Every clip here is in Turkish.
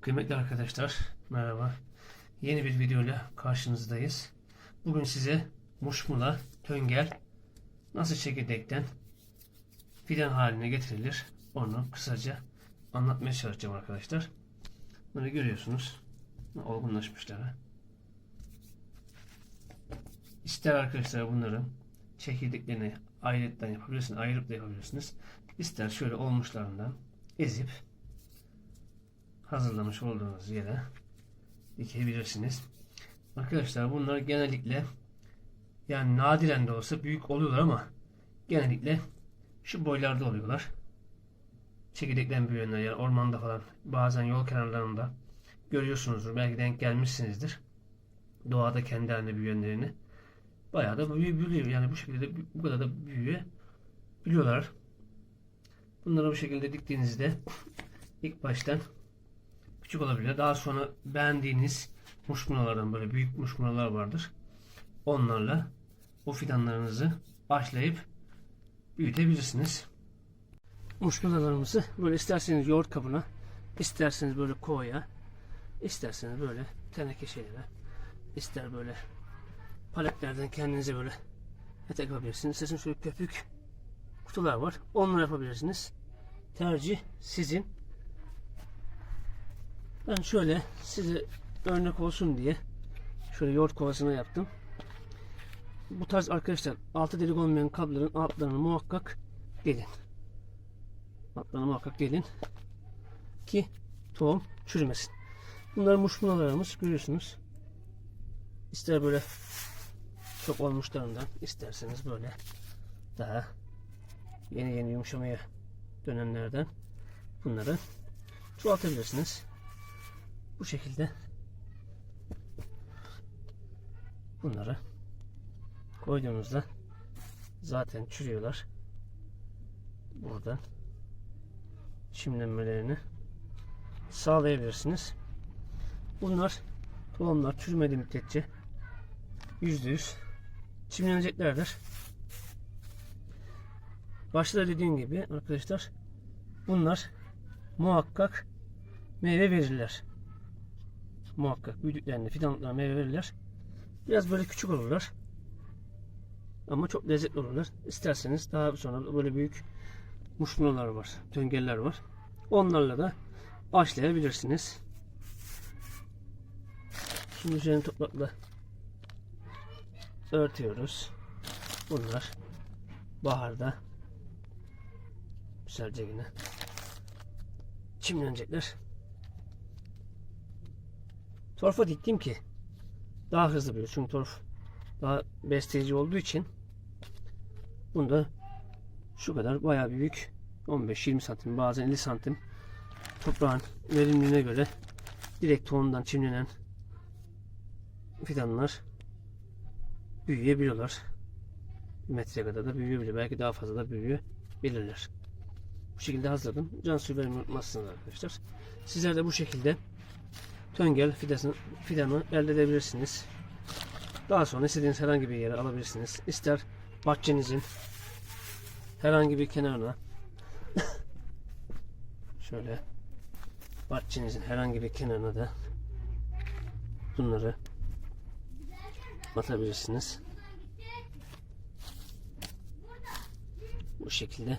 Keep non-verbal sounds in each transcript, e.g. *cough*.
Kıymetli arkadaşlar, merhaba. Yeni bir video ile karşınızdayız. Bugün size muşmula, töngel nasıl çekirdekten fidan haline getirilir onu kısaca anlatmaya çalışacağım arkadaşlar. Bunu görüyorsunuz. Olgunlaşmışlar. İster arkadaşlar bunların çekirdeklerini ayrıyetten yapabilirsiniz, ayırıp da yapabilirsiniz. İster şöyle olmuşlarından ezip hazırlamış olduğunuz yere dikebilirsiniz. Arkadaşlar bunlar genellikle yani nadiren de olsa büyük oluyorlar ama genellikle şu boylarda oluyorlar. Çekirdekten büyüyenler yani ormanda falan bazen yol kenarlarında görüyorsunuzdur. Belki denk gelmişsinizdir. Doğada kendi halinde büyüyenlerini. Bayağı da büyü büyüyor. Yani bu şekilde bu kadar da büyüye biliyorlar. Bunları bu şekilde diktiğinizde ilk baştan küçük olabilir. Daha sonra beğendiğiniz muşmulalardan böyle büyük muşmulalar vardır. Onlarla o fidanlarınızı başlayıp büyütebilirsiniz. Muşmulalarımızı böyle isterseniz yoğurt kabına, isterseniz böyle kovaya, isterseniz böyle teneke şeylere, ister böyle paletlerden kendinize böyle etek yapabilirsiniz. İsterseniz şöyle köpük kutular var. Onları yapabilirsiniz. Tercih sizin. Ben şöyle size örnek olsun diye şöyle yoğurt kovasına yaptım. Bu tarz arkadaşlar altı delik olmayan kabların altlarını muhakkak delin. Altlarını muhakkak delin ki tohum çürümesin. Bunlar muşmulalarımız görüyorsunuz. İster böyle çok olmuşlarından isterseniz böyle daha yeni yeni yumuşamaya dönenlerden bunları çoğaltabilirsiniz. Bu şekilde bunları koyduğunuzda zaten çürüyorlar. Buradan çimlenmelerini sağlayabilirsiniz. Bunlar tohumlar çürümediği müddetçe %100 çimleneceklerdir. Başta dediğim gibi arkadaşlar bunlar muhakkak meyve verirler. Muhakkak büyüdüklerinde fidanlıklar meyve verirler. Biraz böyle küçük olurlar. Ama çok lezzetli olurlar. İsterseniz daha sonra böyle büyük muşmulalar var, töngeller var. Onlarla da başlayabilirsiniz. Şimdi üzerine toprakla örtüyoruz. Bunlar baharda güzelce yine çimlenecekler. Torfa diktim ki daha hızlı büyür. Çünkü torf daha besleyici olduğu için bunda şu kadar bayağı büyük 15-20 santim bazen 50 santim toprağın verimliliğine göre direkt tohumdan çimlenen fidanlar büyüyebiliyorlar. Bir metreye kadar da büyüyebilir. Belki daha fazla da büyüyebilirler. Bu şekilde hazırladım. Can suyu vermeyi unutmazsınız arkadaşlar. Sizler de bu şekilde töngel fidasını, fidanı elde edebilirsiniz. Daha sonra istediğiniz herhangi bir yere alabilirsiniz. İster bahçenizin herhangi bir kenarına *laughs* şöyle bahçenizin herhangi bir kenarına da bunları atabilirsiniz. Bu şekilde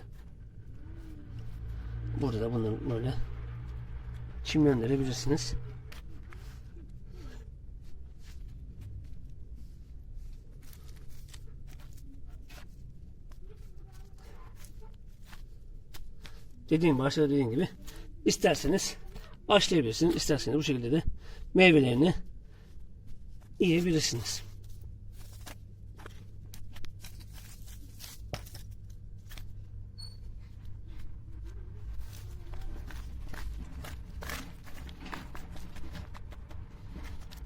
burada da bunları böyle çimlendirebilirsiniz. Dediğim başta dediğim gibi isterseniz başlayabilirsiniz. isterseniz bu şekilde de meyvelerini yiyebilirsiniz.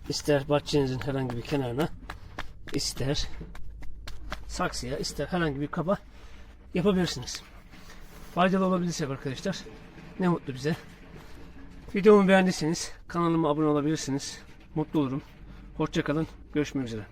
İster bahçenizin herhangi bir kenarına, ister saksıya, ister herhangi bir kaba yapabilirsiniz. Faydalı olabilirse arkadaşlar ne mutlu bize. Videomu beğendiyseniz kanalıma abone olabilirsiniz. Mutlu olurum. Hoşçakalın. Görüşmek üzere.